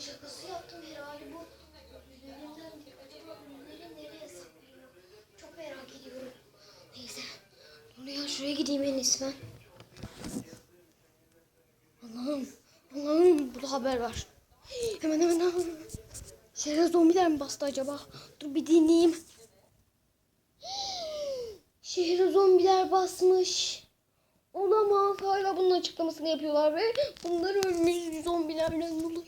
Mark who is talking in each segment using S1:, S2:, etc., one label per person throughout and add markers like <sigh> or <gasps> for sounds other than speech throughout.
S1: şakası yaptım herhalde bu. Üzerinden acaba ürünleri nereye saklıyor? Çok merak ediyorum. Neyse. Dur ya şuraya gideyim en iyisi ben. Allah'ım. Allah'ım burada haber var. Hemen hemen hemen. Şehre zombiler mi bastı acaba? Dur bir dinleyeyim. Şehre zombiler basmış. Olamaz. Hala bunun açıklamasını yapıyorlar ve bunlar ölmüş zombilerden dolayı.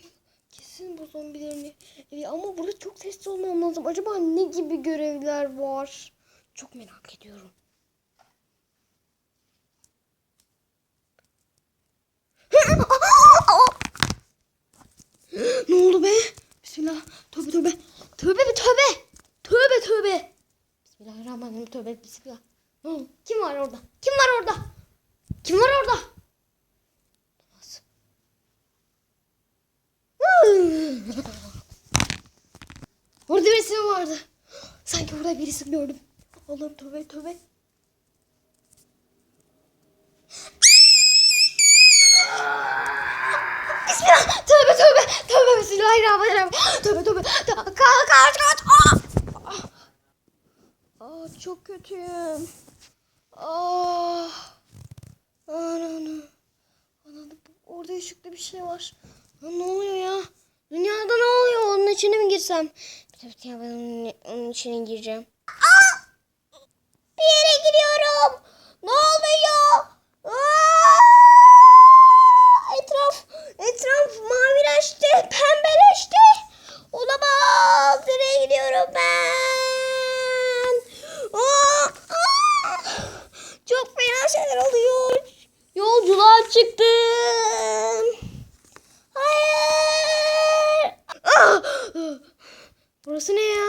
S1: Kesin bu zombilerin evi. Ama burada çok sesli olmam lazım. Acaba ne gibi görevler var? Çok merak ediyorum. <gasps> ne oldu be? Bismillah. Tövbe tövbe. Tövbe be tövbe. Tövbe tövbe. Bismillahirrahmanirrahim. Tövbe bismillah. Kim var orada? Kim var orada? Kim var orada? Orada birisi vardı? Sanki orada birisi gördüm. Allah'ım tövbe tövbe. Bismillah. Tövbe tövbe. Tövbe bismillahirrahmanirrahim. Tövbe tövbe. Kaç kaç kaç. Aa! Aa, çok kötüyüm. Aa. Orada ışıklı bir şey var. Ya ne oluyor ya? Dünyada ne oluyor? Onun içine mi girsem? Bir ya ben onun, onun içine gireceğim. Aa! Bir yere giriyorum. Ne oluyor? Aa! Etraf, etraf mavileşti, pembeleşti. Olamaz. Nereye gidiyorum ben? Aa! Aa! Çok fena şeyler oluyor. Yolculuğa çıktım. Burası ne ya?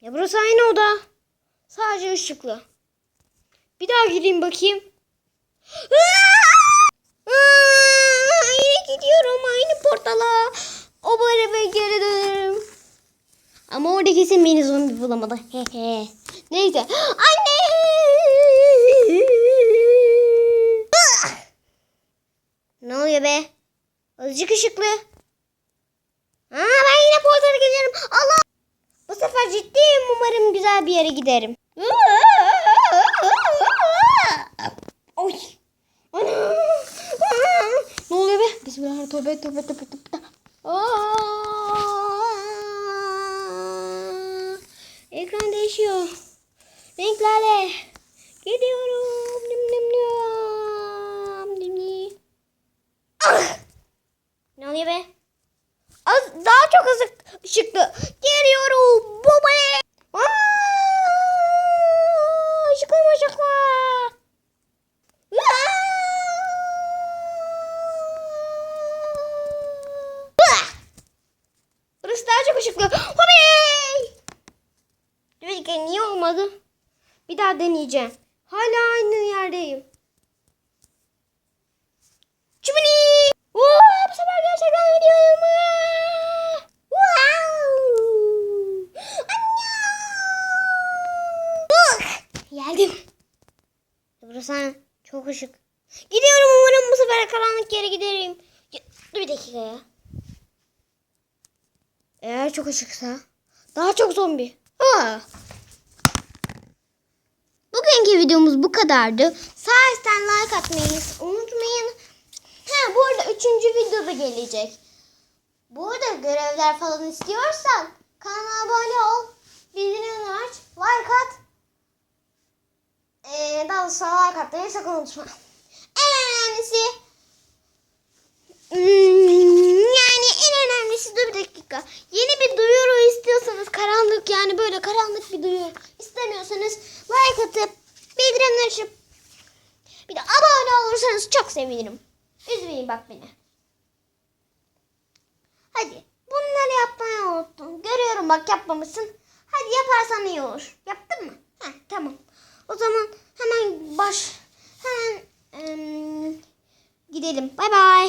S1: Ya burası aynı oda. Sadece ışıklı. Bir daha gireyim bakayım. Yine gidiyorum aynı portala. O eve geri dönerim. Ama orada kesin beni zombi bulamadı. Neyse. Anne! Ne oluyor be? Azıcık ışıklı. Aa, ben yine portala gidiyorum. Allah! Bu sefer ciddiyim. Umarım güzel bir yere giderim. Oy. Ana! Ne oluyor be? Bismillah. Tövbe tövbe tövbe tövbe. Aa! Ekran değişiyor. Renklerle. Gidiyorum. Nim nim nim. Nim nim. Ah! Ne oluyor be? Az, daha çok hızlı ışıklı. Geliyorum. Bu ne? Aa! Işıklı mı ışıklı? Aa! Burası daha çok ışıklı. Hopey! Demek ki niye olmadı? Bir daha deneyeceğim. Hala aynı yerdeyim. Çimini! Oo, bu sefer gerçekten gidiyorum. Wow! Anne! Geldim. Burası çok ışık. Gidiyorum umarım bu sefer karanlık yere giderim. Dur bir dakika ya. Eğer çok ışıksa daha çok zombi. Ha. Bugünkü videomuz bu kadardı. Sağ üstten like atmayı unutmayın. Ha bu arada üçüncü videoda gelecek. Bu arada görevler falan istiyorsan kanala abone ol. Bildirimleri aç. Like at. Ee, daha sonra like atmayı sakın unutma. En önemlisi Hmm, yani en önemlisi dur bir dakika. Yeni bir duyuru istiyorsanız karanlık yani böyle karanlık bir duyuru istemiyorsanız like atıp bildirimleri açıp bir de abone olursanız çok sevinirim. Üzmeyin bak beni. Hadi bunları yapmayı unuttun. Görüyorum bak yapmamışsın. Hadi yaparsan iyi olur. Yaptın mı? Heh, tamam. O zaman hemen baş hemen em, gidelim. Bay bay.